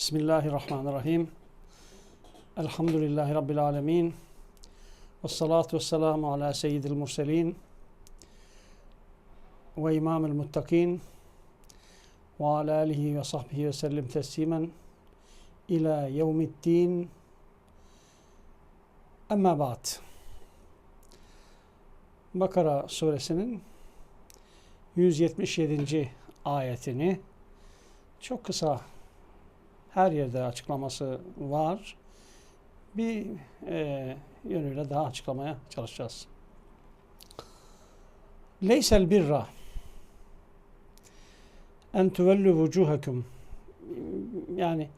Bismillahirrahmanirrahim. Elhamdülillahi Rabbil alemin. Ve salatu ve selamu ala seyyidil murselin ve imamil muttakin ve ala alihi ve sahbihi ve sellim teslimen ila yevmiddin Amma ba'd. Bakara suresinin 177. ayetini çok kısa her yerde açıklaması var. Bir e, yönüyle daha açıklamaya çalışacağız. Leysel birra en tuvellü vucuhakum yani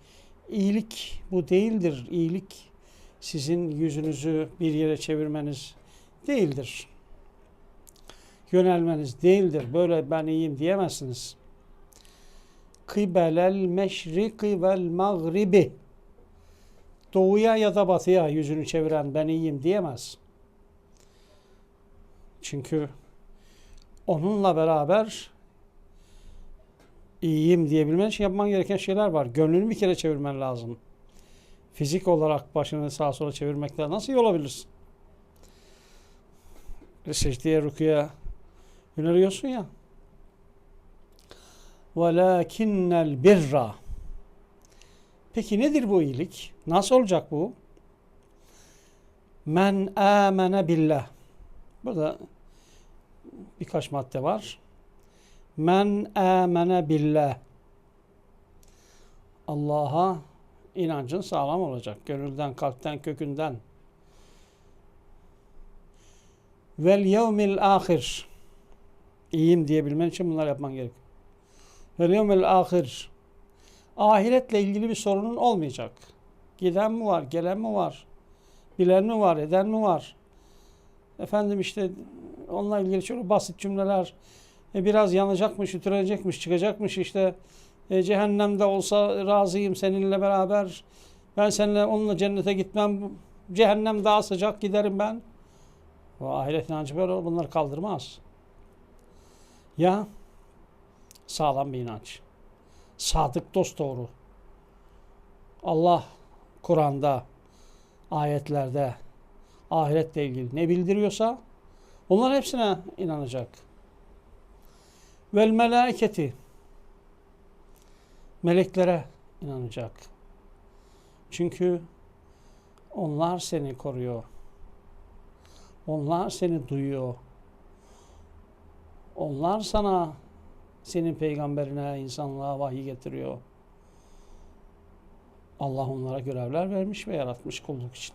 iyilik bu değildir. İyilik sizin yüzünüzü bir yere çevirmeniz değildir. Yönelmeniz değildir. Böyle ben iyiyim diyemezsiniz. Kıbelel meşriki vel mağribi Doğuya ya da batıya yüzünü çeviren ben iyiyim diyemez. Çünkü onunla beraber iyiyim diyebilmen için yapman gereken şeyler var. Gönlünü bir kere çevirmen lazım. Fizik olarak başını sağa sola çevirmekle nasıl iyi olabilirsin? Secdeye, rüküye yöneliyorsun ya velakinnel birra. Peki nedir bu iyilik? Nasıl olacak bu? Men amene billah. Burada birkaç madde var. Men amene billah. Allah'a inancın sağlam olacak. Gönülden, kalpten, kökünden. Vel yevmil ahir. İyiyim diyebilmen için bunlar yapman gerek. Vel yevmil ahir. Ahiretle ilgili bir sorunun olmayacak. Giden mi var, gelen mi var? Bilen mi var, eden mi var? Efendim işte onunla ilgili çok basit cümleler. E, biraz yanacakmış, ütürecekmiş, çıkacakmış işte. E, cehennemde olsa razıyım seninle beraber. Ben seninle onunla cennete gitmem. Cehennem daha sıcak giderim ben. O ahiret inancı böyle bunları kaldırmaz. Ya sağlam bir inanç. Sadık dost doğru. Allah Kur'an'da, ayetlerde ahiretle ilgili ne bildiriyorsa onların hepsine inanacak. Vel meleketi meleklere inanacak. Çünkü onlar seni koruyor. Onlar seni duyuyor. Onlar sana senin peygamberine, insanlığa vahiy getiriyor. Allah onlara görevler vermiş ve yaratmış kulluk için.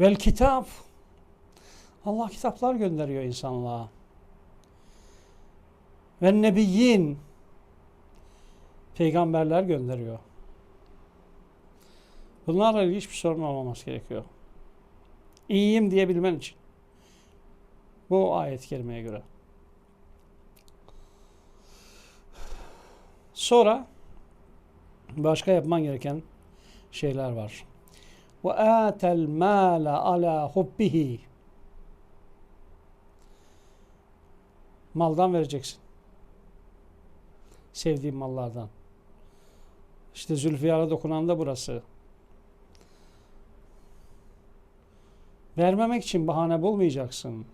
Vel kitap. Allah kitaplar gönderiyor insanlığa. Ve nebiyyin. Peygamberler gönderiyor. Bunlarla ilgili hiçbir sorun olmaması gerekiyor. İyiyim diyebilmen için. Bu ayet-i kerimeye göre. Sonra başka yapman gereken şeyler var. Ve atel mala ala hubbihi. Maldan vereceksin. Sevdiğin mallardan. İşte Zülfiyar'a dokunan da burası. Vermemek için bahane bulmayacaksın.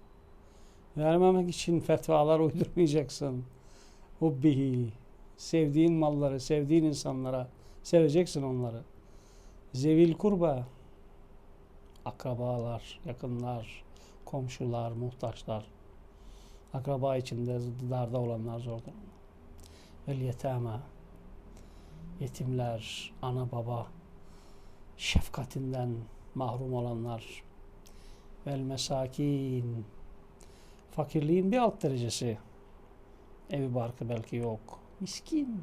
Vermemek için fetvalar uydurmayacaksın. Hubbihi. Sevdiğin malları, sevdiğin insanlara seveceksin onları. Zevil kurba. Akrabalar, yakınlar, komşular, muhtaçlar. Akraba içinde darda olanlar zorda. Vel yetama. Yetimler, ana baba, şefkatinden mahrum olanlar. Vel mesakin. Fakirliğin bir alt derecesi. Evi barkı belki yok. Miskin.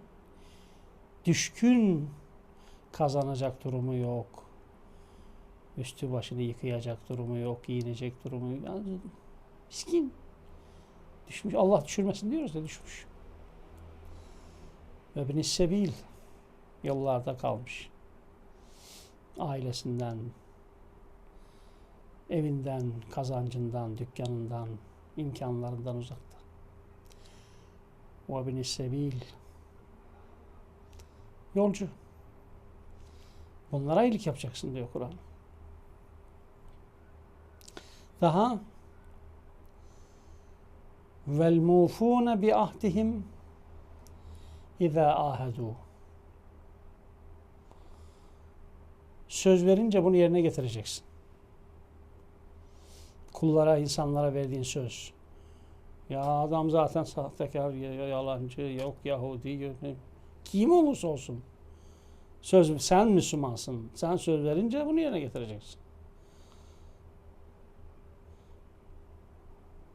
Düşkün. Kazanacak durumu yok. Üstü başını yıkayacak durumu yok. Giyinecek durumu yok. Yani miskin. Düşmüş. Allah düşürmesin diyoruz da düşmüş. Ve bin sebil yollarda kalmış. Ailesinden, evinden, kazancından, dükkanından, imkanlarından uzakta. Bin sebil Yolcu. Bunlara iyilik yapacaksın diyor Kur'an. Daha vel mufune bi ahdihim iza ahadu. Söz verince bunu yerine getireceksin. Kullara, insanlara verdiğin söz. Ya adam zaten sahtekar, ya yalancı, yok Yahudi, yok kim olursa olsun. Söz sen Müslümansın. Sen söz verince bunu yerine getireceksin.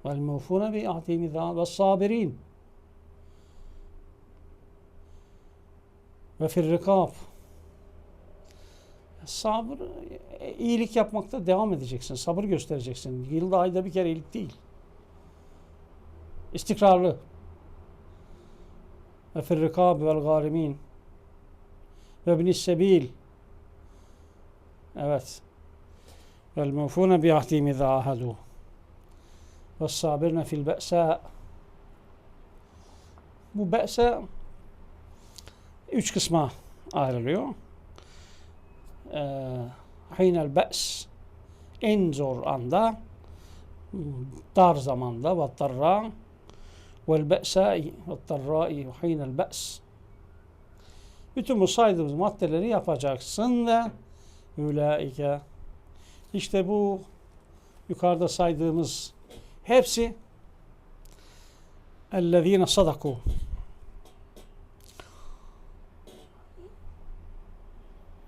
Vel mufune bi ahdihim ve sabirin. Ve fir rikab. Sabır, e, iyilik yapmakta devam edeceksin. Sabır göstereceksin. Yılda ayda bir kere iyilik değil. İstikrarlı. Ve fir rikab vel garimin. Ve sebil. Evet. Vel mufune bi ahadu. Ve sabirne fil be'sa. Bu be'sa üç kısma ayrılıyor. Ee, Hinel be's en zor anda dar zamanda ve darra vel be'sai ve darrai ve hinel be's bütün bu saydığımız maddeleri yapacaksın ve ülaike işte bu yukarıda saydığımız hepsi ellezine sadaku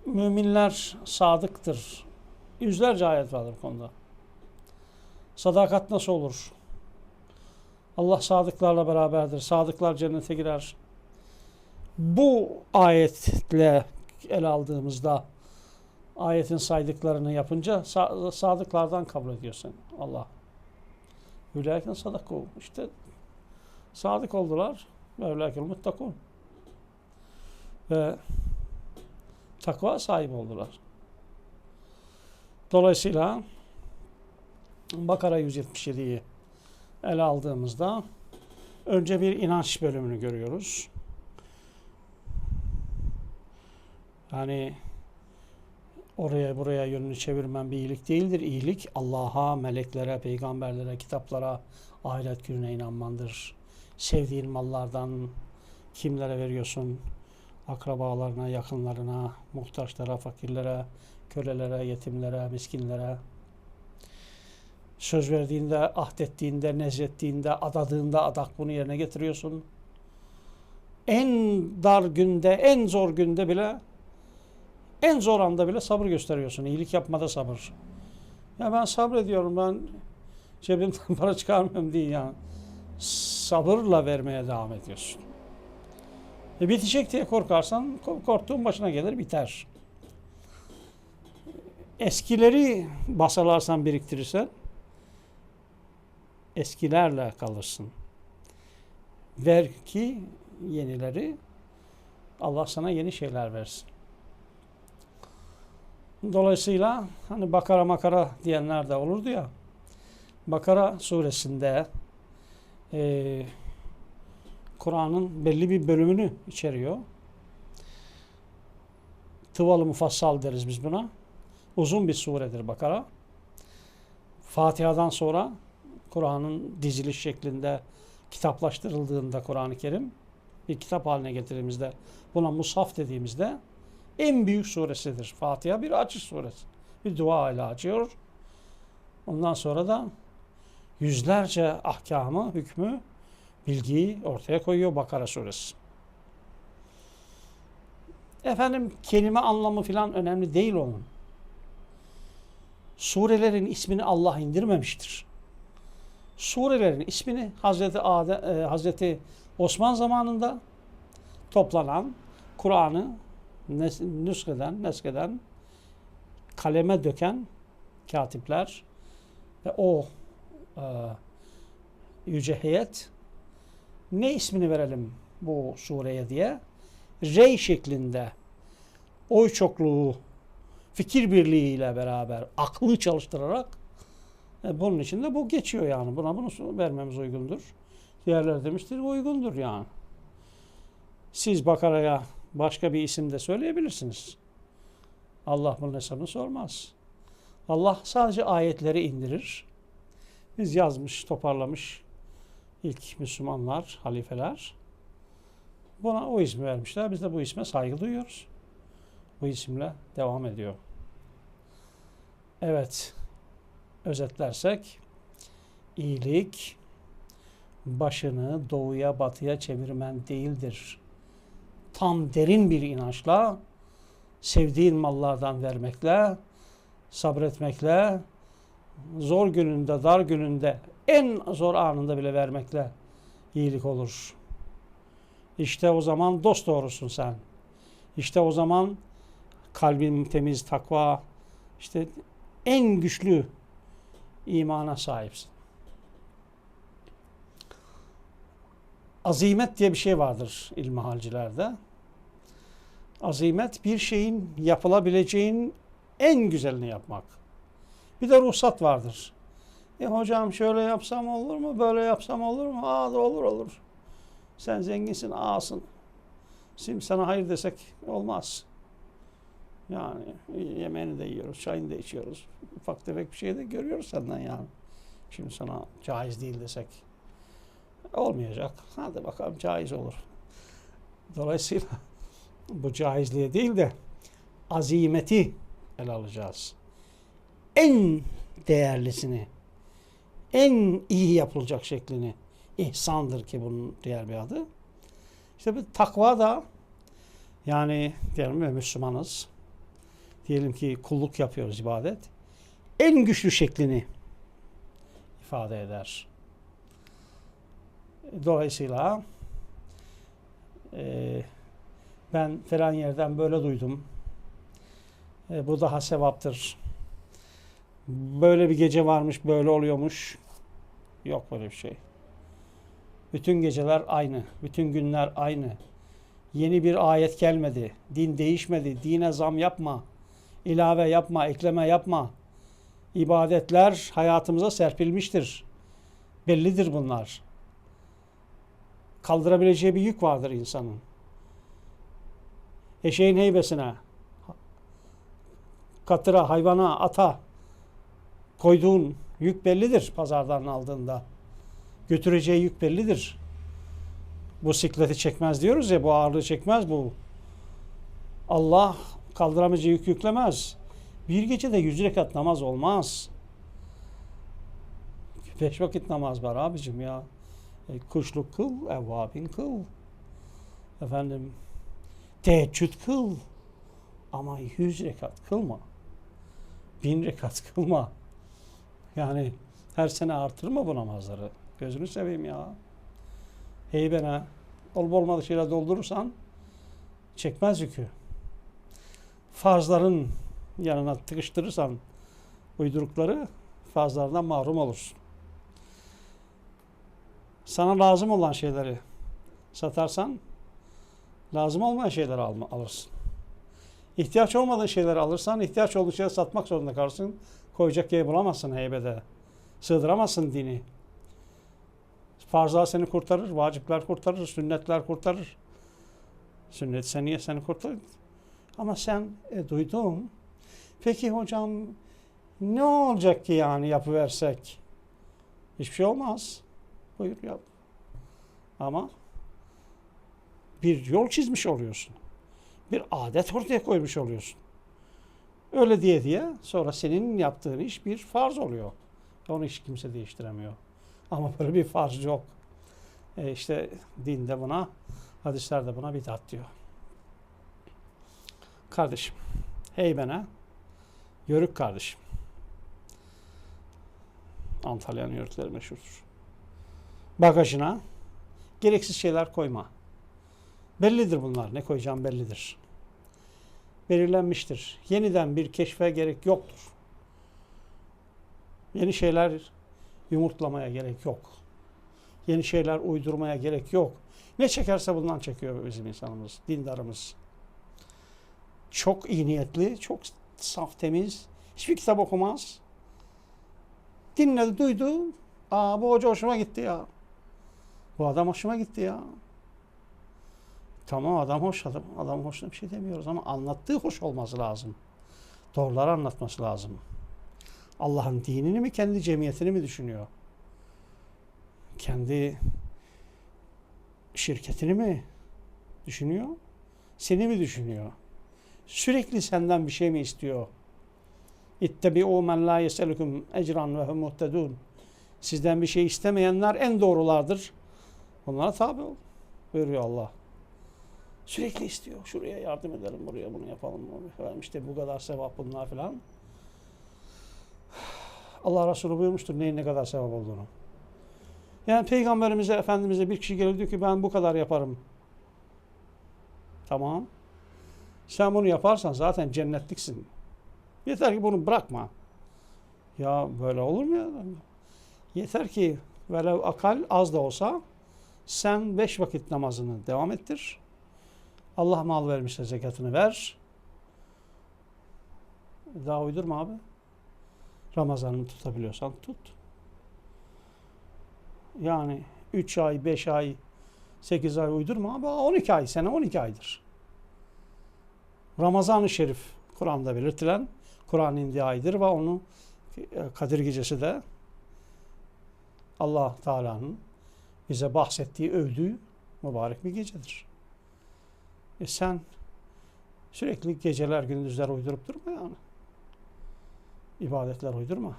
müminler sadıktır. Yüzlerce ayet vardır bu konuda. Sadakat nasıl olur? Allah sadıklarla beraberdir. Sadıklar cennete girer. Bu ayetle ele aldığımızda ayetin saydıklarını yapınca sa- sadıklardan kabul ediyorsun Allah. Hülayken sadaku. İşte sadık oldular. Ve hülayken muttakun. Ve takva sahibi oldular. Dolayısıyla Bakara 177'yi ele aldığımızda önce bir inanç bölümünü görüyoruz. Yani oraya buraya yönünü çevirmen bir iyilik değildir. İyilik Allah'a, meleklere, peygamberlere, kitaplara, ahiret gününe inanmandır. Sevdiğin mallardan kimlere veriyorsun? akrabalarına, yakınlarına, muhtaçlara, fakirlere, kölelere, yetimlere, miskinlere söz verdiğinde, ahdettiğinde, nezrettiğinde, adadığında adak bunu yerine getiriyorsun. En dar günde, en zor günde bile en zor anda bile sabır gösteriyorsun. İyilik yapmada sabır. Ya ben sabrediyorum ben cebimden para çıkarmıyorum değil yani. Sabırla vermeye devam ediyorsun. E bitecek diye korkarsan korktuğun başına gelir biter. Eskileri basalarsan biriktirirsen eskilerle kalırsın. Ver ki yenileri Allah sana yeni şeyler versin. Dolayısıyla hani bakara makara diyenler de olurdu ya. Bakara suresinde eee Kur'an'ın belli bir bölümünü içeriyor. Tıvalı mufassal deriz biz buna. Uzun bir suredir Bakara. Fatiha'dan sonra Kur'an'ın diziliş şeklinde kitaplaştırıldığında Kur'an-ı Kerim bir kitap haline getirildiğimizde buna mushaf dediğimizde en büyük suresidir. Fatiha bir açış suresi. Bir dua ile açıyor. Ondan sonra da yüzlerce ahkamı, hükmü bilgiyi ortaya koyuyor Bakara suresi. Efendim kelime anlamı filan önemli değil onun. Surelerin ismini Allah indirmemiştir. Surelerin ismini Hazreti Adem, e, Hazreti Osman zamanında toplanan Kur'an'ı nüskeden, neskeden kaleme döken katipler ve o e, yüce heyet ne ismini verelim bu sureye diye? Rey şeklinde oy çokluğu fikir birliğiyle beraber aklı çalıştırarak e, bunun için de bu geçiyor yani. Buna bunu vermemiz uygundur. Diğerleri demiştir uygundur yani. Siz Bakara'ya Başka bir isim de söyleyebilirsiniz. Allah bunun hesabını sormaz. Allah sadece ayetleri indirir. Biz yazmış, toparlamış ilk Müslümanlar, halifeler. Buna o ismi vermişler. Biz de bu isme saygı duyuyoruz. Bu isimle devam ediyor. Evet, özetlersek iyilik başını doğuya batıya çevirmen değildir. Tam derin bir inançla sevdiğin mallardan vermekle, sabretmekle, zor gününde, dar gününde, en zor anında bile vermekle iyilik olur. İşte o zaman dost doğrusun sen. İşte o zaman kalbin temiz, takva, işte en güçlü imana sahipsin. Azimet diye bir şey vardır ilmihalcilerde. Azimet bir şeyin yapılabileceğin en güzelini yapmak. Bir de ruhsat vardır. E hocam şöyle yapsam olur mu? Böyle yapsam olur mu? Aa da olur olur. Sen zenginsin, ağasın. Şimdi sana hayır desek olmaz. Yani yemeğini de yiyoruz, çayını da içiyoruz. Ufak tefek bir şey de görüyoruz senden yani. Şimdi sana caiz değil desek olmayacak. Hadi bakalım caiz olur. Dolayısıyla bu caizliğe değil de azimeti ele alacağız. En değerlisini, en iyi yapılacak şeklini ihsandır ki bunun diğer bir adı. İşte bu takva da yani diyelim ve Müslümanız. Diyelim ki kulluk yapıyoruz ibadet. En güçlü şeklini ifade eder. Dolayısıyla e, ben falan yerden böyle duydum. E, bu daha sevaptır. Böyle bir gece varmış, böyle oluyormuş. Yok böyle bir şey. Bütün geceler aynı, bütün günler aynı. Yeni bir ayet gelmedi. Din değişmedi. Dine zam yapma. İlave yapma, ekleme yapma. İbadetler hayatımıza serpilmiştir. Bellidir bunlar. Kaldırabileceği bir yük vardır insanın. Eşeğin heybesine, katıra, hayvana, ata koyduğun yük bellidir pazardan aldığında. Götüreceği yük bellidir. Bu sikleti çekmez diyoruz ya, bu ağırlığı çekmez bu. Allah kaldıramayacağı yük yüklemez. Bir gecede yüz rekat namaz olmaz. Beş vakit namaz var abicim ya. E, kuşluk kıl, evvabin kıl. Efendim, teheccüd kıl. Ama yüz rekat kılma. Bin rekat kılma. Yani her sene artırma bu namazları. Gözünü seveyim ya. Heybene olup olmadığı şeyler doldurursan çekmez yükü. Farzların yanına tıkıştırırsan uydurukları fazlardan mahrum olursun. Sana lazım olan şeyleri satarsan lazım olmayan şeyleri alma, alırsın. İhtiyaç olmadığı şeyleri alırsan ihtiyaç olduğu şeyleri satmak zorunda kalırsın. Koyacak yer bulamazsın heybede. Sığdıramazsın dini. Farzlar seni kurtarır, vacipler kurtarır, sünnetler kurtarır. Sünnet seniye seni kurtarır. Ama sen e, duydum. Peki hocam ne olacak ki yani yapıversek? Hiçbir şey olmaz. Buyur yap. Ama bir yol çizmiş oluyorsun. Bir adet ortaya koymuş oluyorsun. Öyle diye diye sonra senin yaptığın iş bir farz oluyor. Onu hiç kimse değiştiremiyor. Ama böyle bir farz yok. E işte dinde buna, hadislerde buna bidat diyor. Kardeşim, heybene, yörük kardeşim. Antalya'nın yörükleri meşhurdur. Bagajına gereksiz şeyler koyma. Bellidir bunlar. Ne koyacağım bellidir. Belirlenmiştir. Yeniden bir keşfe gerek yoktur. Yeni şeyler yumurtlamaya gerek yok. Yeni şeyler uydurmaya gerek yok. Ne çekerse bundan çekiyor bizim insanımız, dindarımız. Çok iyi niyetli, çok saf, temiz. Hiçbir kitap okumaz. Dinledi, duydu. Aa bu hoca hoşuma gitti ya. Bu adam hoşuma gitti ya. Tamam adam hoş adam. Adam hoşuna bir şey demiyoruz ama anlattığı hoş olması lazım. Doğruları anlatması lazım. Allah'ın dinini mi kendi cemiyetini mi düşünüyor? Kendi şirketini mi düşünüyor? Seni mi düşünüyor? Sürekli senden bir şey mi istiyor? İttebi'u men la yeselukum ecran ve hum muhtedun. Sizden bir şey istemeyenler en doğrulardır. Onlara tabi ol. Buyuruyor Allah. Sürekli istiyor. Şuraya yardım edelim, buraya bunu yapalım. Efendim işte bu kadar sevap bunlar filan. Allah Resulü buyurmuştur neyin ne kadar sevap olduğunu. Yani Peygamberimize, Efendimiz'e bir kişi gelir diyor ki ben bu kadar yaparım. Tamam. Sen bunu yaparsan zaten cennetliksin. Yeter ki bunu bırakma. Ya böyle olur mu ya? Yeter ki velev akal az da olsa sen beş vakit namazını devam ettir. Allah mal vermişse zekatını ver. Daha uydurma abi. Ramazanını tutabiliyorsan tut. Yani 3 ay, 5 ay, 8 ay uydurma abi. 12 ay, sene 12 aydır. Ramazan-ı Şerif Kur'an'da belirtilen Kur'an indiği aydır ve onu Kadir Gecesi de Allah Teala'nın bize bahsettiği, övdüğü mübarek bir gecedir. E sen sürekli geceler, gündüzler uydurup durma yani. İbadetler uydurma.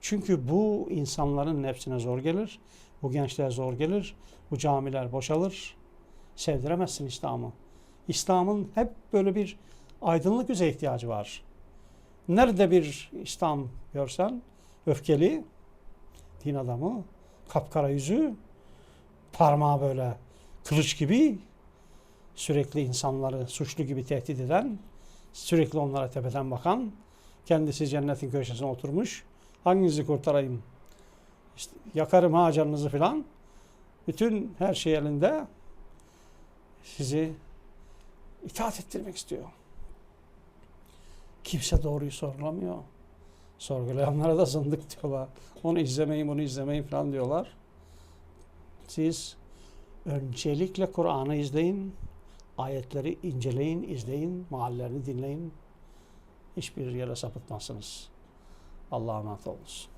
Çünkü bu insanların nefsine zor gelir. Bu gençler zor gelir. Bu camiler boşalır. Sevdiremezsin İslam'ı. İslam'ın hep böyle bir aydınlık yüze ihtiyacı var. Nerede bir İslam görsen öfkeli din adamı, kapkara yüzü, parmağı böyle kılıç gibi sürekli insanları suçlu gibi tehdit eden, sürekli onlara tepeden bakan, kendisi cennetin köşesine oturmuş, hanginizi kurtarayım, işte yakarım ha canınızı filan, bütün her şey elinde sizi itaat ettirmek istiyor. Kimse doğruyu sorgulamıyor. Sorgulayanlara da zındık diyorlar. Onu izlemeyin, bunu izlemeyin falan diyorlar. Siz öncelikle Kur'an'ı izleyin, ayetleri inceleyin, izleyin, mahallerini dinleyin. Hiçbir yere sapıtmazsınız. Allah'a emanet olunuz.